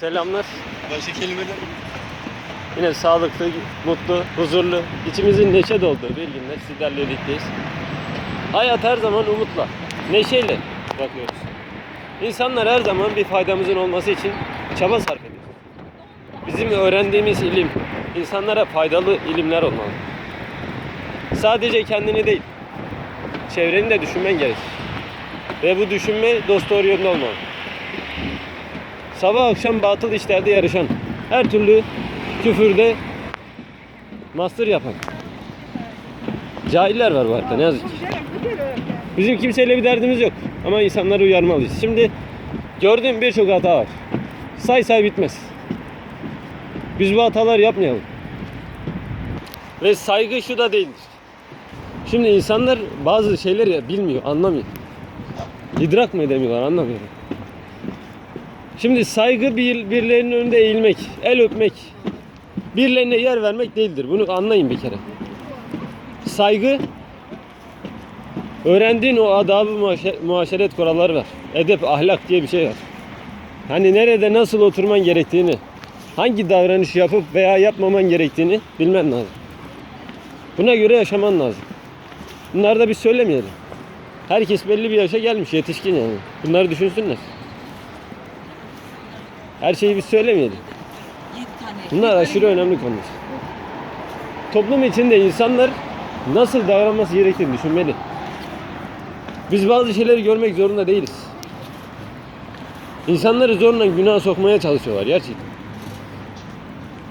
selamlar. Başka kelimeler Yine sağlıklı, mutlu, huzurlu, içimizin neşe dolduğu bir günde sizlerle birlikteyiz. Hayat her zaman umutla, neşeyle bakıyoruz. İnsanlar her zaman bir faydamızın olması için çaba sarf ediyor. Bizim öğrendiğimiz ilim, insanlara faydalı ilimler olmalı. Sadece kendini değil, çevreni de düşünmen gerekir. Ve bu düşünme dost doğru yönde olmalı. Sabah akşam batıl işlerde yarışan, her türlü küfürde master yapan cahiller var bu hayatta ne yazık ki. Bizim kimseyle bir derdimiz yok ama insanları uyarmalıyız. Şimdi gördüğüm birçok hata var. Say say bitmez. Biz bu hataları yapmayalım. Ve saygı şu da değildir. Şimdi insanlar bazı şeyleri bilmiyor, anlamıyor. İdrak mı edemiyorlar anlamıyorum. Şimdi saygı bir, birilerinin önünde eğilmek, el öpmek, birilerine yer vermek değildir. Bunu anlayın bir kere. Saygı öğrendiğin o adabı muaşe- muaşeret kuralları var. Edep, ahlak diye bir şey var. Hani nerede nasıl oturman gerektiğini, hangi davranış yapıp veya yapmaman gerektiğini bilmen lazım. Buna göre yaşaman lazım. Bunları da biz söylemeyelim. Herkes belli bir yaşa gelmiş, yetişkin yani. Bunları düşünsünler. Her şeyi biz söylemeyelim. Bunlar aşırı önemli konular. Toplum içinde insanlar nasıl davranması gerektiğini düşünmeli. Biz bazı şeyleri görmek zorunda değiliz. İnsanları zorla günah sokmaya çalışıyorlar gerçekten.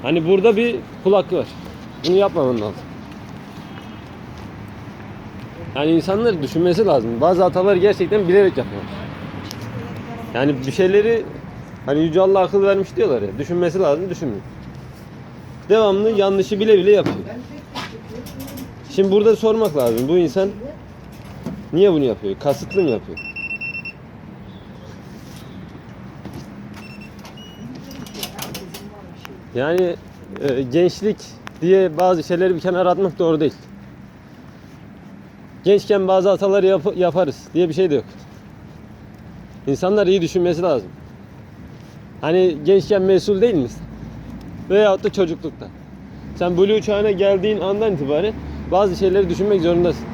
Hani burada bir kul hakkı var. Bunu yapmaman lazım. Yani insanları düşünmesi lazım. Bazı hataları gerçekten bilerek yapıyorlar. Yani bir şeyleri hani Yüce Allah akıl vermiş diyorlar ya. Düşünmesi lazım, düşünmüyor. Devamlı yanlışı bile bile yapıyor. Şimdi burada sormak lazım. Bu insan niye bunu yapıyor? Kasıtlı mı yapıyor? Yani e, gençlik diye bazı şeyleri bir kenara atmak doğru değil. Gençken bazı hataları yap- yaparız diye bir şey de yok. İnsanlar iyi düşünmesi lazım. Hani gençken mesul değil misin? Veyahut da çocuklukta. Sen blue çağına geldiğin andan itibaren bazı şeyleri düşünmek zorundasın.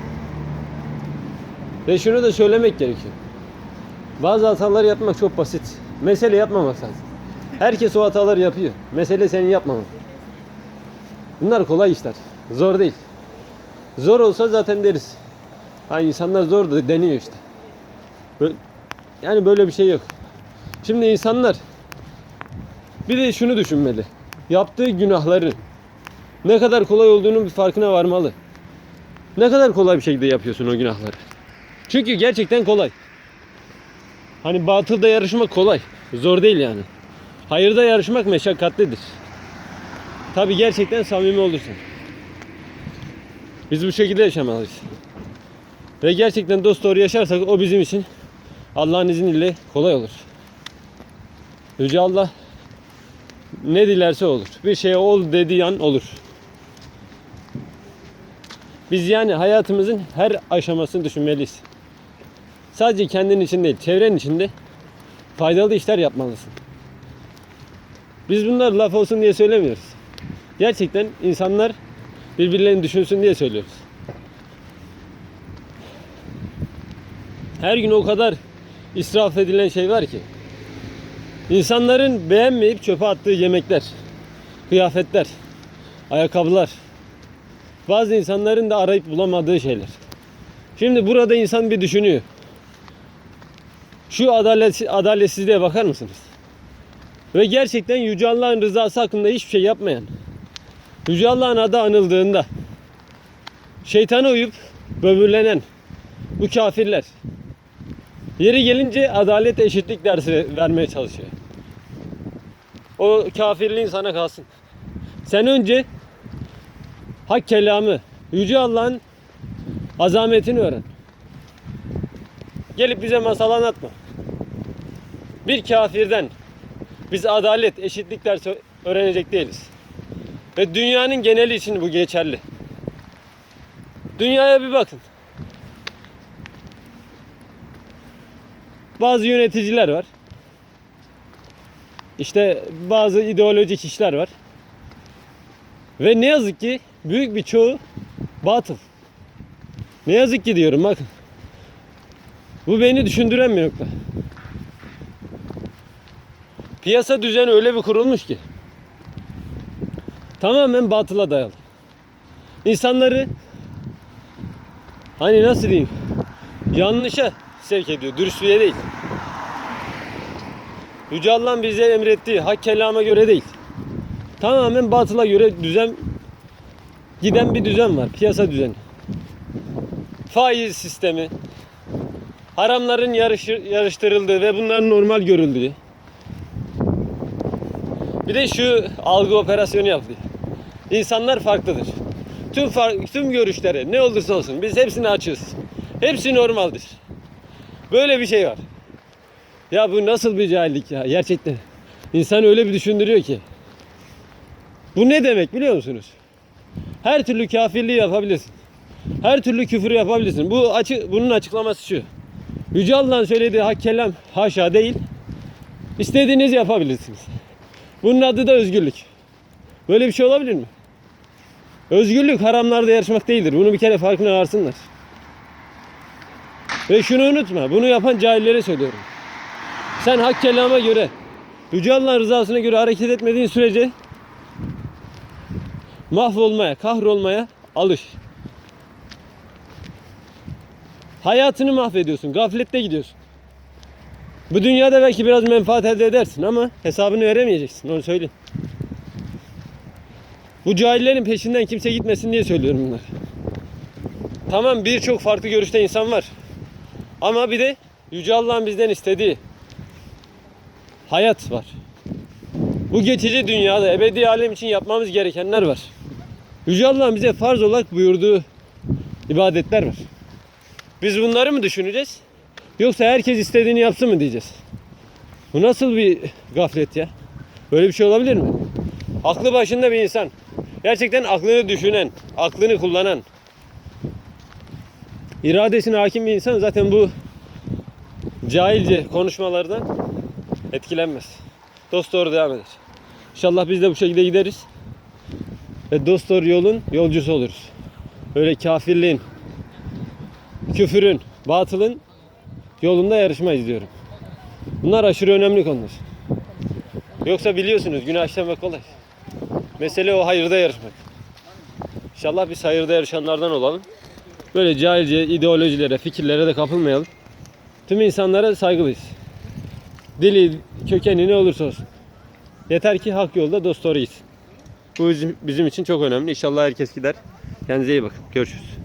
Ve şunu da söylemek gerekiyor. Bazı hataları yapmak çok basit. Mesele yapmamak lazım. Herkes o hataları yapıyor. Mesele senin yapmaman. Bunlar kolay işler. Zor değil. Zor olsa zaten deriz. Ha insanlar zor da deniyor işte. Böyle, yani böyle bir şey yok. Şimdi insanlar bir de şunu düşünmeli. Yaptığı günahların ne kadar kolay olduğunun bir farkına varmalı. Ne kadar kolay bir şekilde yapıyorsun o günahları. Çünkü gerçekten kolay. Hani batılda yarışmak kolay. Zor değil yani. Hayırda yarışmak meşakkatlidir. Tabi gerçekten samimi olursun. Biz bu şekilde yaşamalıyız. Ve gerçekten dost doğru yaşarsak o bizim için Allah'ın izniyle kolay olur. Yüce Allah ne dilerse olur. Bir şeye ol dediği an olur. Biz yani hayatımızın her aşamasını düşünmeliyiz. Sadece kendin için değil, çevren için de faydalı işler yapmalısın. Biz bunlar laf olsun diye söylemiyoruz. Gerçekten insanlar birbirlerini düşünsün diye söylüyoruz. Her gün o kadar israf edilen şey var ki. İnsanların beğenmeyip çöpe attığı yemekler, kıyafetler, ayakkabılar. Bazı insanların da arayıp bulamadığı şeyler. Şimdi burada insan bir düşünüyor. Şu adalet, adaletsizliğe bakar mısınız? Ve gerçekten Yüce Allah'ın rızası hakkında hiçbir şey yapmayan, Yüce Allah'ın adı anıldığında şeytana uyup böbürlenen bu kafirler yeri gelince adalet eşitlik dersi vermeye çalışıyor. O kafirliğin sana kalsın. Sen önce hak kelamı, Yüce Allah'ın azametini öğren. Gelip bize masal anlatma. Bir kafirden biz adalet, eşitlik dersi öğrenecek değiliz. Ve dünyanın geneli için bu geçerli. Dünyaya bir bakın. Bazı yöneticiler var. işte bazı ideolojik işler var. Ve ne yazık ki büyük bir çoğu batıl. Ne yazık ki diyorum bakın. Bu beni düşündüren bir nokta. Piyasa düzeni öyle bir kurulmuş ki tamamen batıla dayalı. İnsanları hani nasıl diyeyim yanlışa sevk ediyor. Dürüstlüğe değil. Yüce Allah'ın bize emrettiği hak kelama göre değil. Tamamen batıla göre düzen giden bir düzen var. Piyasa düzeni. Faiz sistemi. Haramların yarışı, yarıştırıldığı ve bunların normal görüldüğü. Bir de şu algı operasyonu yaptı. İnsanlar farklıdır. Tüm fark, tüm görüşlere ne olursa olsun biz hepsini açığız. Hepsi normaldir. Böyle bir şey var. Ya bu nasıl bir cahillik ya gerçekten. İnsan öyle bir düşündürüyor ki. Bu ne demek biliyor musunuz? Her türlü kafirliği yapabilirsin. Her türlü küfür yapabilirsin. Bu açı, bunun açıklaması şu. Yüce Allah'ın söylediği hak kelam haşa değil. İstediğinizi yapabilirsiniz. Bunun adı da özgürlük. Böyle bir şey olabilir mi? Özgürlük haramlarda yarışmak değildir. Bunu bir kere farkına varsınlar. Ve şunu unutma. Bunu yapan cahillere söylüyorum. Sen hak kelama göre, Yüce Allah'ın rızasına göre hareket etmediğin sürece mahvolmaya, kahrolmaya alış. Hayatını mahvediyorsun. Gaflette gidiyorsun. Bu dünyada belki biraz menfaat elde edersin ama hesabını veremeyeceksin. Onu söyleyeyim. Bu cahillerin peşinden kimse gitmesin diye söylüyorum bunları. Tamam birçok farklı görüşte insan var. Ama bir de Yüce Allah'ın bizden istediği hayat var. Bu geçici dünyada ebedi alem için yapmamız gerekenler var. Yüce Allah'ın bize farz olarak buyurduğu ibadetler var. Biz bunları mı düşüneceğiz? Yoksa herkes istediğini yapsın mı diyeceğiz? Bu nasıl bir gaflet ya? Böyle bir şey olabilir mi? Aklı başında bir insan. Gerçekten aklını düşünen, aklını kullanan, iradesine hakim bir insan zaten bu cahilce konuşmalardan etkilenmez. Dost doğru devam eder. İnşallah biz de bu şekilde gideriz. Ve dost doğru yolun yolcusu oluruz. Öyle kafirliğin, küfürün, batılın yolunda yarışmayız diyorum. Bunlar aşırı önemli konular. Yoksa biliyorsunuz günah işlemek kolay. Mesele o hayırda yarışmak. İnşallah biz hayırda yarışanlardan olalım. Böyle cahilce ideolojilere, fikirlere de kapılmayalım. Tüm insanlara saygılıyız. Dili, kökeni ne olursa olsun. Yeter ki hak yolda dost doğru gitsin. Bu bizim için çok önemli. İnşallah herkes gider. Kendinize iyi bakın. Görüşürüz.